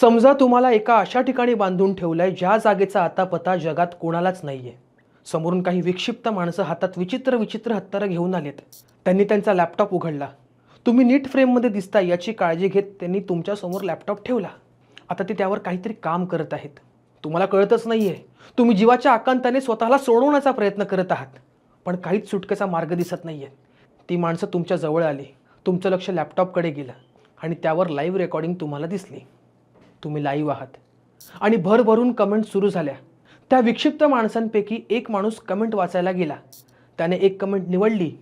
समजा तुम्हाला एका अशा ठिकाणी बांधून ठेवलंय ज्या जागेचा आता पता जगात कोणालाच नाहीये. समोरून काही विक्षिप्त माणसं हातात विचित्र विचित्र हत्यारं घेऊन आलेत. त्यांनी त्यांचा लॅपटॉप उघडला. तुम्ही नीट फ्रेममध्ये दिसता याची काळजी घेत त्यांनी तुमच्यासमोर लॅपटॉप ठेवला. आता ते त्यावर काहीतरी काम करत आहेत. तुम्हाला कळतच नाहीये. तुम्ही जीवाच्या आकांताने स्वतःला सोडवण्याचा प्रयत्न करत आहात. पण काहीच सुटकेचा मार्ग दिसत नाहीये. ती माणसं तुमच्या जवळ आली. तुमचं लक्ष लॅपटॉपकडे गेलं आणि त्यावर लाईव्ह रेकॉर्डिंग तुम्हाला दिसली. तुम्ही लाईव्ह आहात. आणि भरभरून कमेंट सुरू झाल्या. त्या विक्षिप्त माणसांपैकी एक माणूस कमेंट वाचायला गेला. त्याने एक कमेंट निवडली.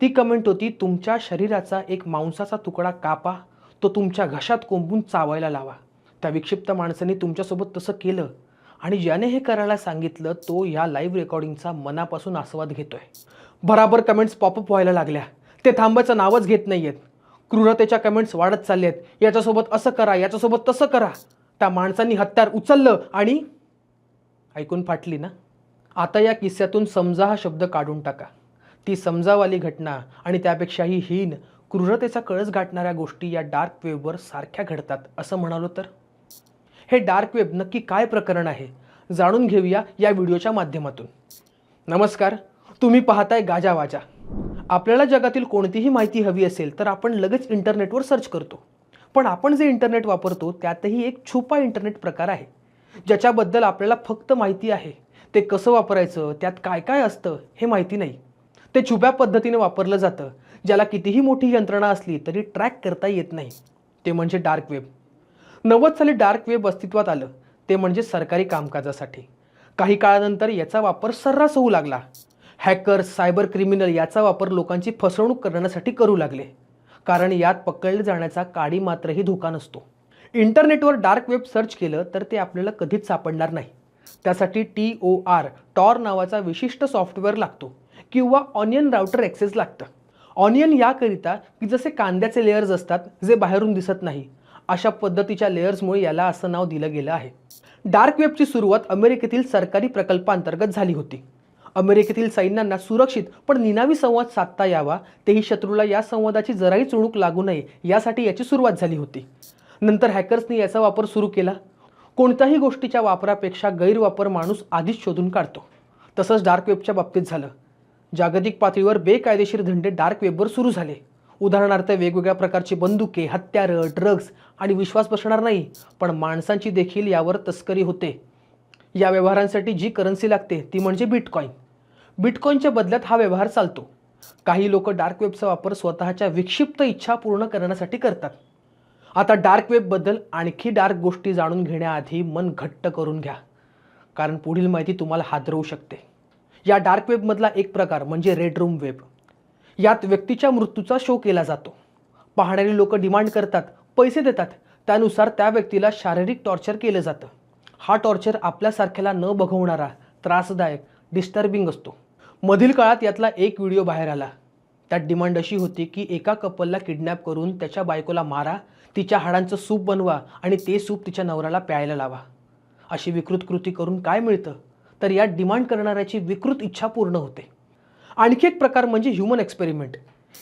ती कमेंट होती तुमच्या शरीराचा एक मांसाचा तुकडा कापा. तो तुमच्या घशात कोंबून चावायला लावा. त्या विक्षिप्त माणसाने तुमच्यासोबत तसं केलं. आणि ज्याने हे करायला सांगितलं तो या लाईव्ह रेकॉर्डिंगचा मनापासून आस्वाद घेतोय. बराबर कमेंट्स पॉपअप व्हायला लागल्या. ते थांबायचं नावच घेत नाही आहेत क्रूरतेच्या कमेंट्स वाढत चालले आहेत याच्यासोबत असं करा याच्यासोबत तसं करा. त्या माणसांनी हत्यार उचललं आणि ऐकून फाटली ना? आता या किस्स्यातून समजा हा शब्द काढून टाका. ती समजावाली घटना आणि त्यापेक्षाही हीन क्रूरतेचा कळस गाठणाऱ्या गोष्टी या डार्क वेबवर सारख्या घडतात असं म्हणालो तर? हे डार्क वेब नक्की काय प्रकरण आहे? जाणून घेऊया या व्हिडिओच्या माध्यमातून. नमस्कार तुम्ही पाहताय गाजावाजा आपल्याला जगातील कोणतीही माहिती हवी असेल तर आपण लगेच इंटरनेटवर सर्च करतो. पण आपण जे इंटरनेट वापरतो त्यातही एक छुपा इंटरनेट प्रकार आहे ज्याच्याबद्दल आपल्याला फक्त माहिती आहे. ते कसं वापरायचं त्यात काय काय असतं हे माहिती नाही. ते छुप्या पद्धतीने वापरलं जातं ज्याला कितीही मोठी यंत्रणा असली तरी ट्रॅक करता येत नाही. ते म्हणजे डार्क वेब. नव्वद साली डार्क वेब अस्तित्वात आलं. ते म्हणजे सरकारी कामकाजासाठी. काही काळानंतर याचा वापर सर्रास होऊ लागला. हॅकर्स सायबर क्रिमिनल याचा वापर लोकांची फसवणूक करण्यासाठी करू लागले. कारण यात पकडले जाण्याचा काडी मात्रही धोका नसतो. इंटरनेटवर डार्क वेब सर्च केलं तर ते आपल्याला कधीच सापडणार नाही. त्यासाठी टी ओ आर टॉर नावाचा विशिष्ट सॉफ्टवेअर लागतो किंवा ऑनियन राउटर ॲक्सेस लागतं. ऑनियन याकरिता की जसे कांद्याचे लेयर्स असतात जे बाहेरून दिसत नाही अशा पद्धतीच्या लेयर्समुळे याला असं नाव दिलं गेलं आहे. डार्क वेबची सुरुवात अमेरिकेतील सरकारी प्रकल्पांतर्गत झाली होती. अमेरिकेतील सैन्यांना सुरक्षित पण निनावी संवाद साधता यावा. तेही शत्रूला या संवादाची जराही चुणूक लागू नये यासाठी याची सुरुवात झाली होती. नंतर हॅकर्सनी याचा वापर सुरू केला. कोणत्याही गोष्टीच्या वापरापेक्षा गैरवापर माणूस आधीच शोधून काढतो. तसंच डार्क वेबच्या बाबतीत झालं. जागतिक पातळीवर बेकायदेशीर धंदे डार्क वेबवर सुरू झाले. उदाहरणार्थ वेगवेगळ्या प्रकारची बंदुके हत्यारं ड्रग्ज आणि विश्वास बसणार नाही पण माणसांची देखील यावर तस्करी होते. या व्यवहारांसाठी जी करन्सी लागते ती म्हणजे बिटकॉईन बिटकॉईनच्या बदल्यात हा व्यवहार चालतो. काही लोक डार्क वेबचा वापर स्वतःच्या विक्षिप्त इच्छा पूर्ण करण्यासाठी करतात. आता डार्क वेबबद्दल आणखी डार्क गोष्टी जाणून घेण्याआधी मन घट्ट करून घ्या. कारण पुढील माहिती तुम्हाला हादरवू शकते. या डार्क वेबमधला एक प्रकार म्हणजे रेड रूम वेब यात व्यक्तीच्या मृत्यूचा शो केला जातो. पाहणारी लोक डिमांड करतात पैसे देतात. त्यानुसार त्या व्यक्तीला शारीरिक टॉर्चर केलं जातं. हा टॉर्चर आपल्यासारख्याला न बघवणारा त्रासदायक डिस्टर्बिंग असतो. मधील काळात यातला एक व्हिडिओ बाहेर आला. त्यात डिमांड अशी होती की एका कपलला किडनॅप करून त्याच्या बायकोला मारा तिच्या हाडांचं सूप बनवा आणि ते सूप तिच्या नवऱ्याला प्यायला लावा. अशी विकृत कृती करून काय मिळतं? तर यात डिमांड करणाऱ्याची विकृत इच्छा पूर्ण होते. आणखी एक प्रकार म्हणजे ह्युमन एक्सपेरिमेंट.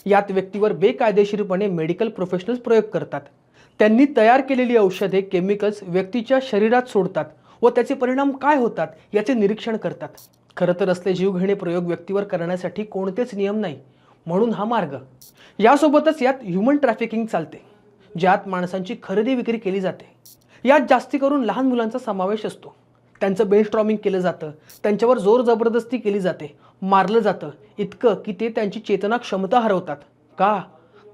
यात व्यक्तीवर बेकायदेशीरपणे मेडिकल प्रोफेशनल्स प्रयोग करतात. त्यांनी तयार केलेली औषधे केमिकल्स व्यक्तीच्या शरीरात सोडतात व त्याचे परिणाम काय होतात याचे निरीक्षण करतात. खरं तर असले जीवघेणे प्रयोग व्यक्तीवर करण्यासाठी कोणतेच नियम नाही म्हणून हा मार्ग. यासोबतच यात ह्युमन ट्रॅफिकिंग चालते ज्यात माणसांची खरेदी विक्री केली जाते. यात जास्ती करून लहान मुलांचा समावेश असतो. त्यांचं बेनस्ट्रॉमिंग केलं जातं त्यांच्यावर जोर जबरदस्ती केली जाते मारलं जातं इतकं की ते त्यांची चेतना क्षमता हरवतात. का?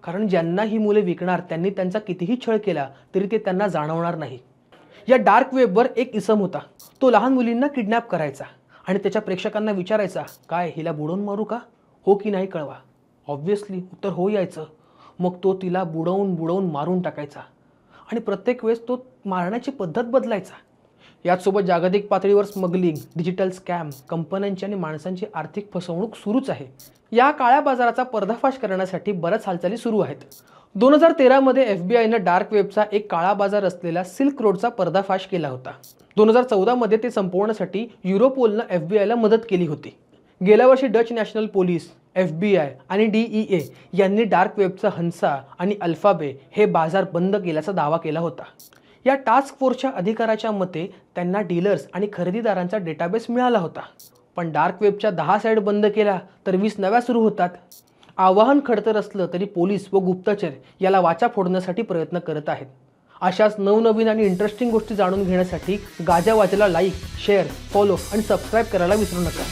कारण ज्यांना ही मुले विकणार त्यांनी त्यांचा कितीही छळ केला तरी ते त्यांना जाणवणार नाही. या डार्क वेबवर एक इसम होता. तो लहान मुलींना किडनॅप करायचा आणि त्याच्या प्रेक्षकांना विचारायचा काय हिला बुडवून मारू का? हो की नाही कळवा? ऑब्व्हियसली उत्तर हो यायचं. मग तो तिला बुडवून बुडवून मारून टाकायचा. आणि प्रत्येक वेळेस तो मारण्याची पद्धत बदलायचा. याचसोबत जागतिक पातळीवर स्मगलिंग डिजिटल स्कॅम कंपन्यांची आणि माणसांची आर्थिक फसवणूक सुरूच आहे. या काळ्या बाजाराचा पर्दाफाश करण्यासाठी बऱ्याच हालचाली सुरू आहेत. दोन हजार तेरामध्ये एफ बी आयनं डार्क वेबचा एक काळा बाजार असलेला सिल्क रोडचा पर्दाफाश केला होता. दोन हजार चौदामध्ये ते संपवण्यासाठी युरोपोलनं एफ बी आयला मदत केली होती. गेल्या वर्षी Dutch national police F B I आणि डी ई ए यांनी डार्क वेबचा हंसा आणि अल्फाबे हे बाजार बंद केल्याचा दावा केला होता. या टास्क फोर्सच्या अधिकाऱ्याच्या मते त्यांना डीलर्स आणि खरेदीदारांचा डेटाबेस मिळाला होता. पण डार्क वेबच्या दहा साईड बंद केल्या तर वीस नव्या सुरू होतात. आवाहन खडतर असलं तरी पोलीस व गुप्तचर याला वाचा फोडण्यासाठी प्रयत्न करत आहेत. अशाच नवनवीन आणि इंटरेस्टिंग गोष्टी जाणून घेण्यासाठी गाजावाजाला लाईक शेअर फॉलो आणि सबस्क्राईब करायला विसरू नका.